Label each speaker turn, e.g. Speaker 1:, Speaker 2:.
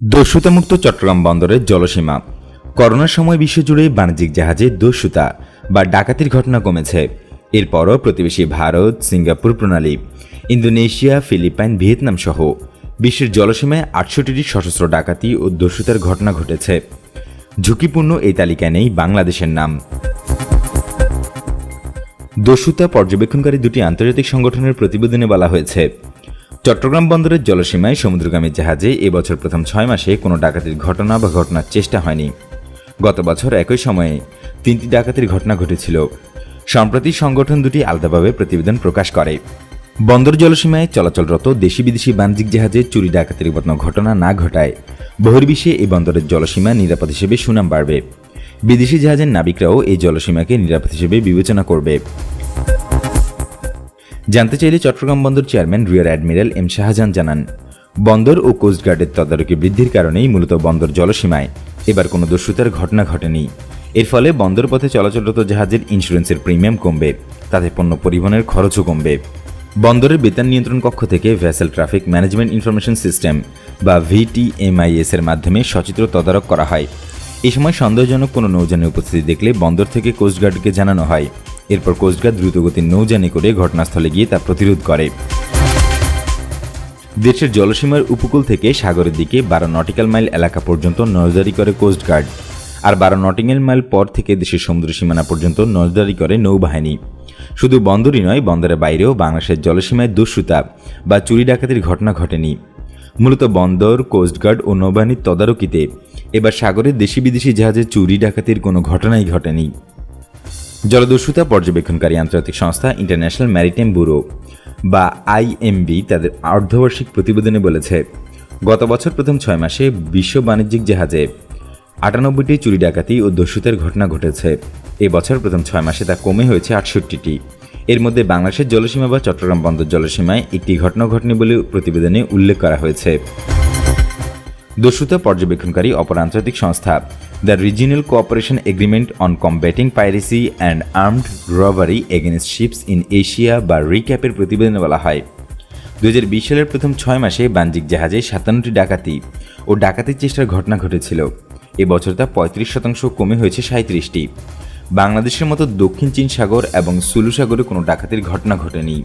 Speaker 1: দস্যুতামুক্ত চট্টগ্রাম বন্দরের জলসীমা। করোনার সময় বিশ্বজুড়ে বাণিজ্যিক জাহাজে দস্যুতা বা ডাকাতির ঘটনা কমেছে। এরপরও প্রতিবেশী ভারত, সিঙ্গাপুর প্রণালী, ইন্দোনেশিয়া, ফিলিপাইন, ভিয়েতনাম সহ বিশ্বের জলসীমায় আটষট্টিটি সশস্ত্র ডাকাতি ও দস্যুতার ঘটনা ঘটেছে। ঝুঁকিপূর্ণ এই তালিকায় নেই বাংলাদেশের নাম। দস্যুতা পর্যবেক্ষণকারী দুটি আন্তর্জাতিক সংগঠনের প্রতিবেদনে বলা হয়েছে চট্টগ্রাম বন্দরের জলসীমায় সমুদ্রগামী জাহাজে এবছর প্রথম ছয় মাসে কোনো ডাকাতির ঘটনা বা ঘটনার চেষ্টা হয়নি। গত বছর একই সময়ে তিনটি ডাকাতির ঘটনা ঘটেছিল। সম্প্রতি সংগঠন দুটি আলাদাভাবে প্রতিবেদন প্রকাশ করে। বন্দর জলসীমায় চলাচলরত দেশি বিদেশি বাণিজ্যিক জাহাজে চুরি ডাকাতির কোনো ঘটনা না ঘটায়, বহির্বিশ্বে এই বন্দরের জলসীমা নিরাপদ হিসেবে সুনাম বাড়বে। বিদেশি জাহাজের নাবিকরাও এই জলসীমাকে নিরাপদ হিসেবে বিবেচনা করবে। জানতে চাইলে চট্টগ্রাম বন্দর chairman rear admiral M Shahjahan জানান, বন্দর ও কোস্টগার্ডের তদারকি বৃদ্ধির কারণেই মূলত বন্দর জলসীমায় এবার কোনো দস্যুতার ঘটনা ঘটেনি। এর ফলে বন্দর পথে চলাচলরত জাহাজের ইন্স্যুরেন্সের প্রিমিয়াম কমবে, তাতে পণ্য পরিবহনের খরচও কমবে। বন্দরের বেতন নিয়ন্ত্রণ কক্ষ থেকে vessel traffic management information system বা ভিটিএমআইএস এর মাধ্যমে সচিত্র তদারক করা হয়। এ সময় সন্দেহজনক কোনো নৌযানের উপস্থিতি দেখলে বন্দর থেকে কোস্টগার্ডকে জানানো হয়। এরপর কোস্টগার্ড দ্রুতগতির নৌযানে করে ঘটনাস্থলে গিয়ে তা প্রতিরোধ করে। দেশের জলসীমার উপকূল থেকে সাগরের দিকে বারো নটিক্যাল মাইল এলাকা পর্যন্ত নজরদারি করে কোস্টগার্ড আর বারো নটিক্যাল মাইল পর থেকে দেশের সমুদ্র সীমানা পর্যন্ত নজরদারি করে নৌবাহিনী। শুধু বন্দরই নয়, বন্দরের বাইরেও বাংলাদেশের জলসীমায় দস্যুতা বা চুরি ডাকাতির ঘটনা ঘটেনি। মূলত বন্দর কোস্টগার্ড ও নৌবাহিনীর তদারকিতে এবার সাগরের দেশি বিদেশি জাহাজে চুরি ডাকাতির কোনো ঘটনাই ঘটেনি। জলদস্যুতা পর্যবেক্ষণকারী আন্তর্জাতিক সংস্থা ইন্টারন্যাশনাল ম্যারিটাইম ব্যুরো বা আইএমবি তাদের অর্ধবার্ষিক প্রতিবেদনে বলেছে, গত বছর প্রথম ছয় মাসে বিশ্ব বাণিজ্যিক জাহাজে আটানব্বইটি চুরি ডাকাতি ও দস্যুতার ঘটনা ঘটেছে। এ বছর প্রথম ছয় মাসে তা কমে হয়েছে আটষট্টিটি। এর মধ্যে বাংলাদেশের জলসীমা বা চট্টগ্রাম বন্দর জলসীমায় একটি ঘটনা ঘটেনি বলে প্রতিবেদনে উল্লেখ করা হয়েছে। দস্যুতা পর্যবেক্ষণকারী অপর আন্তর্জাতিক সংস্থা। The regional cooperation agreement on combating piracy and armed robbery against ships in Asia বা রিক্যাপের প্রতিবেদনে বলা হয়। দু হাজার বিশ সালের প্রথম ছয় মাসে বাণিজ্যিক জাহাজে সাতান্নটি ডাকাতি ও ডাকাতির চেষ্টার ঘটনা ঘটেছিল। এবছর তা পঁয়ত্রিশ শতাংশ কমে হয়েছে সাঁত্রিশটি বাংলাদেশের মতো দক্ষিণ চীন সাগর এবং সুলু সাগরে কোনো ডাকাতির ঘটনা ঘটেনি।